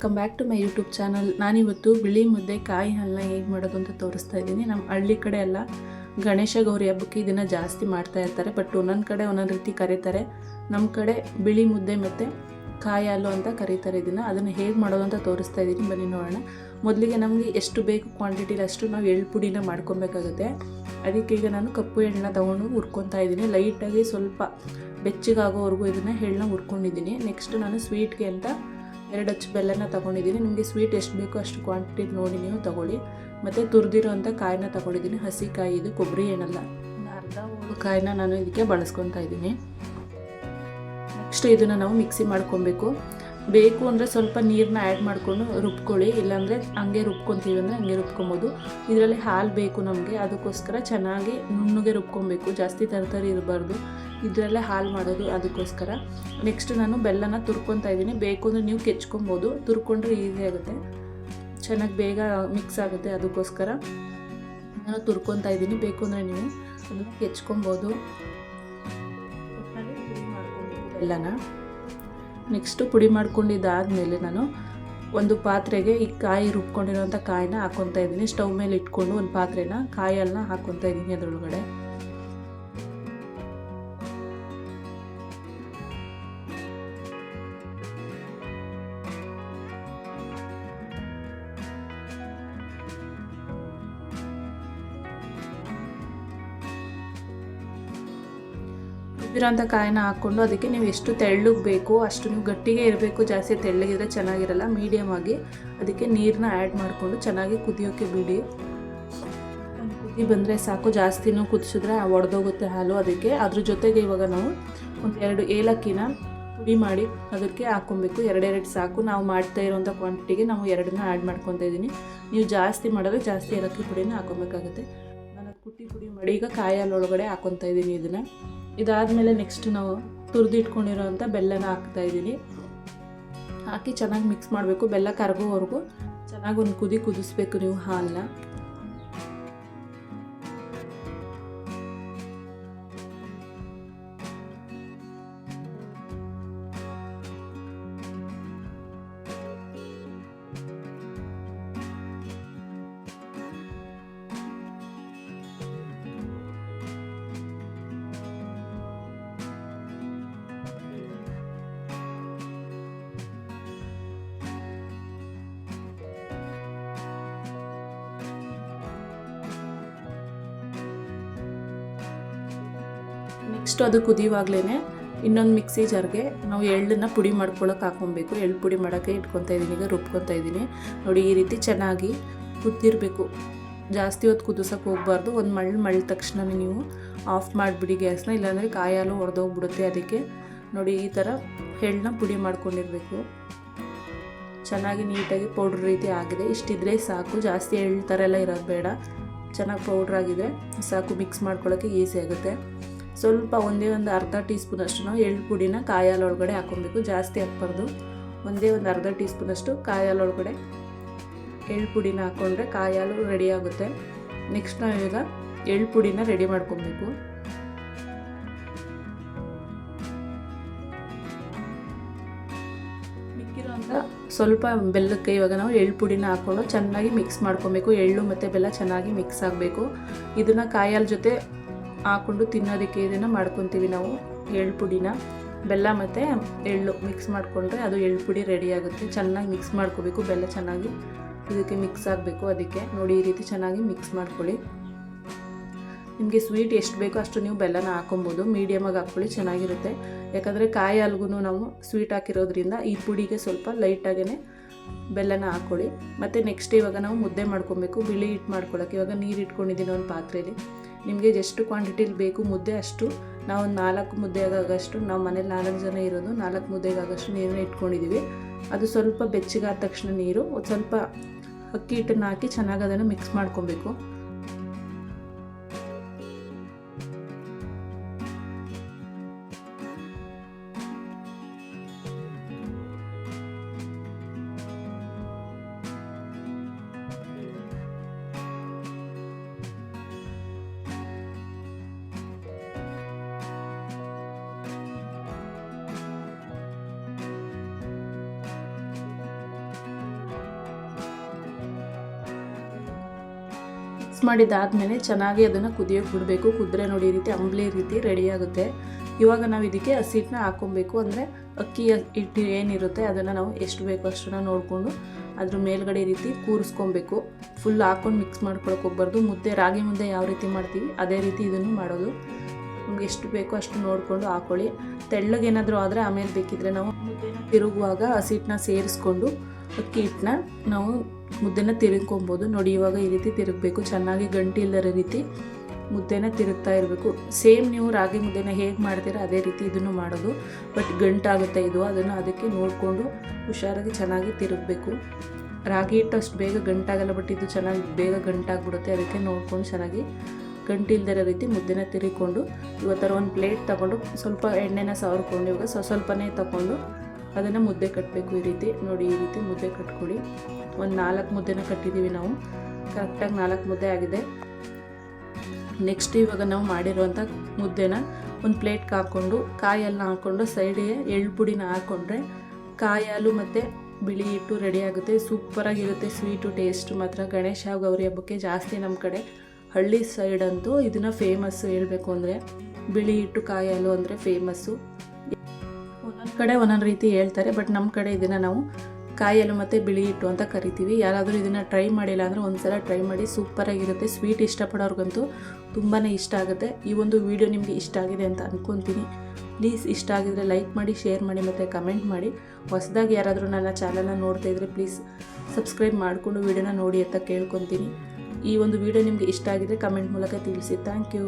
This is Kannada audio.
Welcome back to my YouTube channel ನಾನಿವತ್ತು ಬಿಳಿ ಮುದ್ದೆ ಕಾಯಿ ಹಾಲನ್ನ ಹೇಗೆ ಮಾಡೋದು ಅಂತ ತೋರಿಸ್ತಾ ಇದ್ದೀನಿ. ನಮ್ಮ ಹಳ್ಳಿ ಕಡೆ ಎಲ್ಲ ಗಣೇಶ ಗೌರಿ ಹಬ್ಬಕ್ಕೆ ಇದನ್ನು ಜಾಸ್ತಿ ಮಾಡ್ತಾ ಇರ್ತಾರೆ. ಬಟ್ ಒಂದೊಂದು ಕಡೆ ಒಂದೊಂದು ರೀತಿ ಕರೀತಾರೆ. ನಮ್ಮ ಕಡೆ ಬಿಳಿ ಮುದ್ದೆ ಮತ್ತು ಕಾಯಿ ಹಾಲು ಅಂತ ಕರೀತಾರೆ ಇದನ್ನು ಅದನ್ನು ಹೇಗೆ ಮಾಡೋದು ಅಂತ ತೋರಿಸ್ತಾ ಇದ್ದೀನಿ. ಬನ್ನಿ ನೋಡೋಣ. ಮೊದಲಿಗೆ ನಮಗೆ ಎಷ್ಟು ಬೇಕು ಕ್ವಾಂಟಿಟಿಲಿ ಅಷ್ಟು ನಾವು ಎಳ್ಳು ಪುಡಿನ ಮಾಡ್ಕೊಬೇಕಾಗುತ್ತೆ. ಅದಕ್ಕೆ ಈಗ ನಾನು ಕಪ್ಪು ಎಳ್ಳನ್ನ ತೊಗೊಂಡು ಹುರ್ಕೊತಾ ಇದ್ದೀನಿ. ಲೈಟಾಗಿ ಸ್ವಲ್ಪ ಬೆಚ್ಚಗಾಗೋವರೆಗೂ ಇದನ್ನು ಎಳ್ಳನ್ನ ಹುರ್ಕೊಂಡಿದ್ದೀನಿ. ನೆಕ್ಸ್ಟ್ ನಾನು ಸ್ವೀಟ್ಗೆ ಅಂತ ಎರಡು ಅಚ್ಚು ಬೆಲ್ಲನ ತೊಗೊಂಡಿದ್ದೀನಿ. ನಿಮಗೆ ಸ್ವೀಟ್ ಎಷ್ಟು ಬೇಕೋ ಅಷ್ಟು ಕ್ವಾಂಟಿಟಿ ನೋಡಿ ನೀವು ತೊಗೊಳ್ಳಿ. ಮತ್ತು ತುರಿದಿರೋ ಅಂಥ ಕಾಯಿನ ತೊಗೊಂಡಿದ್ದೀನಿ. ಹಸಿ ಕಾಯಿ ಇದು, ಕೊಬ್ಬರಿ ಏನಲ್ಲ. ಅರ್ಧ ಹೋಳು ಕಾಯಿನ ನಾನು ಇದಕ್ಕೆ ಬಳಸ್ಕೊತಾ ಇದ್ದೀನಿ. ನೆಕ್ಸ್ಟ್ ಇದನ್ನು ನಾವು ಮಿಕ್ಸಿ ಮಾಡ್ಕೊಬೇಕು. ಬೇಕು ಅಂದರೆ ಸ್ವಲ್ಪ ನೀರನ್ನ ಆ್ಯಡ್ ಮಾಡಿಕೊಂಡು ರುಬ್ಕೊಳ್ಳಿ, ಇಲ್ಲಾಂದರೆ ಹಂಗೆ ರುಬ್ಕೊತೀವಿ ಅಂದರೆ ಹಂಗೆ ರುಬ್ಕೊಬೋದು. ಇದರಲ್ಲಿ ಹಾಲು ಬೇಕು ನಮಗೆ, ಅದಕ್ಕೋಸ್ಕರ ಚೆನ್ನಾಗಿ ನುಣ್ಣಗೆ ರುಬ್ಕೊಬೇಕು, ಜಾಸ್ತಿ ತರತರಿ ಇರಬಾರ್ದು. ಇದರಲ್ಲೇ ಹಾಲು ಮಾಡೋದು ಅದಕ್ಕೋಸ್ಕರ. ನೆಕ್ಸ್ಟ್ ನಾನು ಬೆಲ್ಲನ ತುರ್ಕೊತಾ ಇದ್ದೀನಿ. ಬೇಕು ಅಂದರೆ ನೀವು ಕೆಚ್ಕೊಬೋದು, ತುರ್ಕೊಂಡ್ರೆ ಈಸಿ ಆಗುತ್ತೆ. ಚೆನ್ನಾಗಿ ಬೇಗ ಮಿಕ್ಸ್ ಆಗುತ್ತೆ ಅದಕ್ಕೋಸ್ಕರ. ನಾನು ತುರ್ಕೊತಾ ಇದ್ದೀನಿ. ಬೇಕು ಅಂದರೆ ನೀವು ಅದನ್ನು ಕೆಚ್ಕೊಬೋದು. ಬೆಲ್ಲನ. ನೆಕ್ಸ್ಟು ಪುಡಿ ಮಾಡ್ಕೊಂಡಿದ್ದಾದಮೇಲೆ ನಾನು ಒಂದು ಪಾತ್ರೆಗೆ ಈ ಕಾಯಿ ರುಬ್ಕೊಂಡಿರೋಂಥ ಕಾಯಿನ ಹಾಕ್ಕೊತಾ ಇದ್ದೀನಿ. ಸ್ಟವ್ ಮೇಲೆ ಇಟ್ಕೊಂಡು ಒಂದು ಪಾತ್ರೆನ ಕಾಯನ್ನ ಹಾಕ್ಕೊತಾ ಇದ್ದೀನಿ ಅದರೊಳಗಡೆ. ರುಬ್ಬಿರೋಂಥ ಕಾಯಿನ ಹಾಕ್ಕೊಂಡು ಅದಕ್ಕೆ ನೀವು ಎಷ್ಟು ತೆಳ್ಳಗೆ ಬೇಕು ಅಷ್ಟು ನೀವು ಗಟ್ಟಿಗೆ ಇರಬೇಕು, ಜಾಸ್ತಿ ತೆಳ್ಳಗಿದ್ರೆ ಚೆನ್ನಾಗಿರಲ್ಲ ಮೀಡಿಯಮ್ ಆಗಿ ಅದಕ್ಕೆ ನೀರನ್ನ ಆ್ಯಡ್ ಮಾಡಿಕೊಂಡು ಚೆನ್ನಾಗಿ ಕುದಿಯೋಕ್ಕೆ ಬಿಡಿ. ಕುದಿ ಬಂದರೆ ಸಾಕು, ಜಾಸ್ತಿನೂ ಕುದಿಸಿದ್ರೆ ಒಡೆದೋಗುತ್ತೆ ಹಾಲು ಅದಕ್ಕೆ. ಅದ್ರ ಜೊತೆಗೆ ಇವಾಗ ನಾವು ಒಂದು ಎರಡು ಏಲಕ್ಕಿನ ಪುಡಿ ಮಾಡಿ ಅದಕ್ಕೆ ಹಾಕ್ಕೊಬೇಕು. ಎರಡೆರಡು ಸಾಕು. ನಾವು ಮಾಡ್ತಾ ಇರೋವಂಥ ಕ್ವಾಂಟಿಟಿಗೆ ನಾವು ಎರಡನ್ನ ಆ್ಯಡ್ ಮಾಡ್ಕೊತಾ ಇದ್ದೀನಿ. ನೀವು ಜಾಸ್ತಿ ಮಾಡಿದ್ರೆ ಜಾಸ್ತಿ ಏಲಕ್ಕಿ ಪುಡಿನ ಹಾಕ್ಕೊಬೇಕಾಗುತ್ತೆ. ನಾನು ಕುಟ್ಟಿ ಪುಡಿ ಮಾಡಿ ಈಗ ಕಾಯಿ ಒಳಗಡೆ ಹಾಕ್ಕೊತಾ ಇದ್ದೀನಿ ಇದನ್ನು. ಇದಾದಮೇಲೆ ನೆಕ್ಸ್ಟ್ ನಾವು ತುರಿದಿಟ್ಕೊಂಡಿರೋಂಥ ಬೆಲ್ಲನ ಹಾಕ್ತಾ ಇದ್ದೀನಿ. ಹಾಕಿ ಚೆನ್ನಾಗಿ ಮಿಕ್ಸ್ ಮಾಡಬೇಕು, ಬೆಲ್ಲ ಕರಗೋವರೆಗೂ. ಚೆನ್ನಾಗಿ ಒಂದು ಕುದಿ ಕುದಿಸ್ಬೇಕು ನೀವು ಹಾಲನ್ನ ನೆಕ್ಸ್ಟ್ ಅದು ಕುದಿಯುವಾಗಲೇ ಇನ್ನೊಂದು ಮಿಕ್ಸಿ ಜಾರ್ಗೆ ನಾವು ಎಳ್ಳನ್ನು ಪುಡಿ ಮಾಡ್ಕೊಳ್ಳೋಕೆ ಹಾಕೊಬೇಕು. ಎಳ್ಳು ಪುಡಿ ಮಾಡೋಕ್ಕೆ ಇಟ್ಕೊತಾ ಇದ್ದೀನಿ, ಈಗ ರುಬ್ಕೊತಾ ಇದ್ದೀನಿ. ನೋಡಿ, ಈ ರೀತಿ ಚೆನ್ನಾಗಿ ಕುದ್ದಿರಬೇಕು ಜಾಸ್ತಿ ಹೊತ್ತು ಕುದಿಸೋಕೆ ಹೋಗಬಾರ್ದು. ಒಂದು ಮಳ್ಳು ಮಳ್ಳ ತಕ್ಷಣವೇ ನೀವು ಆಫ್ ಮಾಡಿಬಿಡಿ ಗ್ಯಾಸ್ನ, ಇಲ್ಲಾಂದರೆ ಕಾಯಾಲು ಒಡೆದೋಗ್ಬಿಡುತ್ತೆ ಅದಕ್ಕೆ. ನೋಡಿ, ಈ ಥರ ಎಳ್ಳನ್ನ ಪುಡಿ ಮಾಡ್ಕೊಂಡಿರಬೇಕು. ಚೆನ್ನಾಗಿ ನೀಟಾಗಿ ಪೌಡ್ರ್ ರೀತಿ ಆಗಿದೆ. ಇಷ್ಟಿದ್ರೆ ಸಾಕು. ಜಾಸ್ತಿ ಎಳ್ಳು ಥರ ಎಲ್ಲ ಇರೋದು ಬೇಡ. ಚೆನ್ನಾಗಿ ಪೌಡ್ರ್ ಆಗಿದೆ. ಸಾಕು, ಮಿಕ್ಸ್ ಮಾಡ್ಕೊಳ್ಳೋಕ್ಕೆ ಈಸಿ ಆಗುತ್ತೆ. ಸ್ವಲ್ಪ ಒಂದೇ ಒಂದು ಅರ್ಧ ಟೀ ಸ್ಪೂನಷ್ಟು ನಾವು ಎಳ್ಳು ಪುಡಿನ ಕಾಯಾಲೊಳಗಡೆ ಹಾಕೊಬೇಕು ಜಾಸ್ತಿ ಹಾಕ್ಬಾರ್ದು. ಒಂದೇ ಒಂದು ಅರ್ಧ ಟೀ ಸ್ಪೂನಷ್ಟು ಕಾಯಿ ಹಾಲೊಳಗಡೆ ಎಳ್ಳು ಪುಡಿನ ಹಾಕ್ಕೊಂಡ್ರೆ ಕಾಯಾಲು ರೆಡಿ ಆಗುತ್ತೆ. ನೆಕ್ಸ್ಟ್ ನಾವೀಗ ಎಳ್ಳು ಪುಡಿನ ರೆಡಿ ಮಾಡ್ಕೊಬೇಕು. ಮಿಕ್ಕಿರೋಂಥ ಸ್ವಲ್ಪ ಬೆಲ್ಲಕ್ಕೆ ಇವಾಗ ನಾವು ಎಳ್ಳು ಪುಡಿನ ಹಾಕ್ಕೊಂಡು ಚೆನ್ನಾಗಿ ಮಿಕ್ಸ್ ಮಾಡ್ಕೊಬೇಕು. ಎಳ್ಳು ಮತ್ತು ಬೆಲ್ಲ ಚೆನ್ನಾಗಿ ಮಿಕ್ಸ್ ಆಗಬೇಕು. ಇದನ್ನು ಕಾಯಾಲ ಜೊತೆ ಹಾಕ್ಕೊಂಡು ತಿನ್ನೋದಕ್ಕೆ ಇದನ್ನು ಮಾಡ್ಕೊತೀವಿ ನಾವು. ಎಳ್ಳು ಪುಡಿನ. ಬೆಲ್ಲ ಮತ್ತು ಎಳ್ಳು ಮಿಕ್ಸ್ ಮಾಡಿಕೊಂಡ್ರೆ ಅದು ಎಳ್ಳು ಪುಡಿ ರೆಡಿ ಆಗುತ್ತೆ. ಚೆನ್ನಾಗಿ ಮಿಕ್ಸ್ ಮಾಡ್ಕೋಬೇಕು ಬೆಲ್ಲ ಚೆನ್ನಾಗಿ. ಇದಕ್ಕೆ ಮಿಕ್ಸ್ ಆಗಬೇಕು ಅದಕ್ಕೆ. ನೋಡಿ ಈ ರೀತಿ ಚೆನ್ನಾಗಿ ಮಿಕ್ಸ್ ಮಾಡ್ಕೊಳ್ಳಿ. ನಿಮಗೆ ಸ್ವೀಟ್ ಎಷ್ಟು ಬೇಕೋ ಅಷ್ಟು ನೀವು ಬೆಲ್ಲನ ಹಾಕೊಬೋದು ಮೀಡಿಯಮಾಗಿ ಹಾಕ್ಕೊಳ್ಳಿ, ಚೆನ್ನಾಗಿರುತ್ತೆ. ಯಾಕಂದರೆ ಕಾಯಿ ಹಾಲ್ಗೂ ನಾವು ಸ್ವೀಟ್ ಹಾಕಿರೋದ್ರಿಂದ ಈ ಪುಡಿಗೆ ಸ್ವಲ್ಪ ಲೈಟಾಗೇ ಬೆಲ್ಲನ ಹಾಕ್ಕೊಳ್ಳಿ. ಮತ್ತು ನೆಕ್ಸ್ಟ್ ಇವಾಗ ನಾವು ಮುದ್ದೆ ಮಾಡ್ಕೊಬೇಕು. ಬಿಳಿ ಹಿಟ್ಟು ಮಾಡ್ಕೊಳ್ಳೋಕೆ ಇವಾಗ ನೀರು ಇಟ್ಕೊಂಡಿದ್ದೀನಿ ಒಂದು ಪಾತ್ರೆಯಲ್ಲಿ ನಿಮಗೆ ಎಷ್ಟು ಕ್ವಾಂಟಿಟಿಲಿ ಬೇಕು ಮುದ್ದೆ ಅಷ್ಟು, ನಾವು ನಾಲ್ಕು ಮುದ್ದೆಗಾಗಷ್ಟು, ನಾವು ಮನೇಲಿ ನಾಲ್ಕು ಜನ ಇರೋದು, ನಾಲ್ಕು ಮುದ್ದೆಗಾಗಷ್ಟು ನೀರನ್ನ ಇಟ್ಕೊಂಡಿದ್ದೀವಿ ಅದು ಸ್ವಲ್ಪ ಬೆಚ್ಚಗಾದ ತಕ್ಷಣ ನೀರು ಸ್ವಲ್ಪ ಅಕ್ಕಿ ಹಿಟ್ಟನ್ನು ಹಾಕಿ ಚೆನ್ನಾಗಿ ಅದನ್ನು ಮಿಕ್ಸ್ ಮಾಡ್ಕೊಬೇಕು. ಮಿಕ್ಸ್ ಮಾಡಿದ್ದಾದಮೇಲೆ ಚೆನ್ನಾಗಿ ಅದನ್ನು ಕುದಿಯೋಕೆ ಬಿಡಬೇಕು. ಕುದ್ರೆ ನೋಡಿ ಈ ರೀತಿ ಅಂಬ್ಲಿ ರೀತಿ ರೆಡಿ ಆಗುತ್ತೆ. ಇವಾಗ ನಾವು ಇದಕ್ಕೆ ಹಸಿಟ್ಟನ್ನ ಹಾಕೊಬೇಕು ಅಂದರೆ ಅಕ್ಕಿ ಹಿಟ್ಟು ಏನಿರುತ್ತೆ ಅದನ್ನು ನಾವು ಎಷ್ಟು ಬೇಕೋ ಅಷ್ಟನ್ನು ನೋಡಿಕೊಂಡು ಅದ್ರ ಮೇಲ್ಗಡೆ ರೀತಿ ಕೂರಿಸ್ಕೊಬೇಕು. ಫುಲ್ ಹಾಕೊಂಡು ಮಿಕ್ಸ್ ಮಾಡ್ಕೊಳಕ್ಕೆ ಹೋಗ್ಬಾರ್ದು. ಮುದ್ದೆ, ರಾಗಿ ಮುದ್ದೆ ಯಾವ ರೀತಿ ಮಾಡ್ತೀವಿ ಅದೇ ರೀತಿ ಇದನ್ನು ಮಾಡೋದು. ನಮ್ಗೆ ಎಷ್ಟು ಬೇಕೋ ಅಷ್ಟು ನೋಡಿಕೊಂಡು ಹಾಕೊಳ್ಳಿ. ತೆಳ್ಳಗೇನಾದರೂ ಆದರೆ ಆಮೇಲೆ ಬೇಕಿದ್ರೆ ನಾವು ಮುದ್ದೆನ ತಿರುಗುವಾಗ ಹಸಿಟ್ಟನ್ನ ಸೇರಿಸ್ಕೊಂಡು ಅಕ್ಕಿ ಹಿಟ್ಟನ್ನ ನಾವು ಮುದ್ದೆನ ತಿರುಗ್ಕೊಬೋದು. ನೋಡಿ, ಇವಾಗ ಈ ರೀತಿ ತಿರುಗಬೇಕು. ಚೆನ್ನಾಗಿ ಗಂಟಿ ಇಲ್ಲದ ರೀತಿ ಮುದ್ದೆನ ತಿರುಗ್ತಾ ಇರಬೇಕು. ಸೇಮ್ ನೀವು ರಾಗಿ ಮುದ್ದೆನ ಹೇಗೆ ಮಾಡ್ತೀರಾ, ಅದೇ ರೀತಿ ಇದನ್ನು ಮಾಡೋದು. ಬಟ್ ಗಂಟಾಗುತ್ತೆ ಇದು. ಅದನ್ನು ಅದಕ್ಕೆ ನೋಡಿಕೊಂಡು ಹುಷಾರಾಗಿ ಚೆನ್ನಾಗಿ ತಿರುಗಬೇಕು. ರಾಗಿ ಹಿಟ್ಟು ಅಷ್ಟು ಬೇಗ ಗಂಟಾಗಲ್ಲ, ಬಟ್ ಇದು ಚೆನ್ನಾಗಿ ಬೇಗ ಗಂಟಾಗ್ಬಿಡುತ್ತೆ. ಅದಕ್ಕೆ ನೋಡ್ಕೊಂಡು ಚೆನ್ನಾಗಿ ಗಂಟು ಇಲ್ದಿರೋ ರೀತಿ ಮುದ್ದೆನ ತಿರುಗಿಕೊಂಡು, ಇವತ್ತರ ಒಂದು ಪ್ಲೇಟ್ ತಗೊಂಡು ಸ್ವಲ್ಪ ಎಣ್ಣೆನ ಸವರ್ಕೊಂಡು ಇವಾಗ ಸ್ವ ಸ್ವಲ್ಪನೇ ತಗೊಂಡು ಅದನ್ನು ಮುದ್ದೆ ಕಟ್ಟಬೇಕು ಈ ರೀತಿ. ನೋಡಿ, ಈ ರೀತಿ ಮುದ್ದೆ ಕಟ್ಕೊಳ್ಳಿ. ಒಂದು ನಾಲ್ಕು ಮುದ್ದೆನ ಕಟ್ಟಿದ್ದೀವಿ ನಾವು. ಕರೆಕ್ಟಾಗಿ ನಾಲ್ಕು ಮುದ್ದೆ ಆಗಿದೆ. ನೆಕ್ಸ್ಟ್ ಇವಾಗ ನಾವು ಮಾಡಿರುವಂಥ ಮುದ್ದೆನ ಒಂದು ಪ್ಲೇಟ್ಗೆ ಹಾಕ್ಕೊಂಡು ಕಾಯೆಲ್ಲ ಹಾಕ್ಕೊಂಡು ಸೈಡಿಗೆ ಎಳ್ಳು ಪುಡಿನ ಹಾಕ್ಕೊಂಡ್ರೆ ಕಾಯಿ ಹಾಲು ಮತ್ತು ಬಿಳಿ ಹಿಟ್ಟು ರೆಡಿ ಆಗುತ್ತೆ. ಸೂಪರಾಗಿರುತ್ತೆ ಸ್ವೀಟು ಟೇಸ್ಟು ಮಾತ್ರ. ಗಣೇಶ ಗೌರಿ ಹಬ್ಬಕ್ಕೆ ಜಾಸ್ತಿ ನಮ್ಮ ಕಡೆ. ಹಳ್ಳಿ ಸೈಡ್ ಅಂತೂ ಇದನ್ನು ಫೇಮಸ್ಸು ಹೇಳಬೇಕು ಅಂದರೆ, ಬಿಳಿ ಹಿಟ್ಟು, ಕಾಯಿ ಹಾಲು ಅಂದರೆ ಫೇಮಸ್ಸು ಒಂದೊಂದು ಕಡೆ ಒಂದೊಂದು ರೀತಿ ಹೇಳ್ತಾರೆ ಬಟ್ ನಮ್ಮ ಕಡೆ ಇದನ್ನು ನಾವು ಕಾಯಲು ಮತ್ತು ಬಿಳಿ ಹಿಟ್ಟು ಅಂತ ಕರಿತೀವಿ. ಯಾರಾದರೂ ಇದನ್ನು ಟ್ರೈ ಮಾಡಿಲ್ಲ ಅಂದರೆ ಒಂದ್ಸಲ ಟ್ರೈ ಮಾಡಿ ಸೂಪರಾಗಿರುತ್ತೆ ಸ್ವೀಟ್ ಇಷ್ಟಪಡೋರ್ಗಂತೂ ತುಂಬಾ ಇಷ್ಟ ಆಗುತ್ತೆ. ಈ ಒಂದು ವಿಡಿಯೋ ನಿಮಗೆ ಇಷ್ಟ ಆಗಿದೆ ಅಂತ ಅಂದ್ಕೊತೀನಿ ಪ್ಲೀಸ್ ಇಷ್ಟ ಆಗಿದರೆ ಲೈಕ್ ಮಾಡಿ ಶೇರ್ ಮಾಡಿ ಮತ್ತು ಕಮೆಂಟ್ ಮಾಡಿ. ಹೊಸದಾಗಿ ಯಾರಾದರೂ ನನ್ನ ಚಾನಲ್ನ ನೋಡ್ತಾ ಇದ್ದರೆ ಪ್ಲೀಸ್ ಸಬ್ಸ್ಕ್ರೈಬ್ ಮಾಡಿಕೊಂಡು ವಿಡಿಯೋನ ನೋಡಿ ಅಂತ ಕೇಳ್ಕೊತೀನಿ. ಈ ಒಂದು ವಿಡಿಯೋ ನಿಮಗೆ ಇಷ್ಟ ಆಗಿದರೆ ಕಮೆಂಟ್ ಮೂಲಕ ತಿಳಿಸಿ. Thank you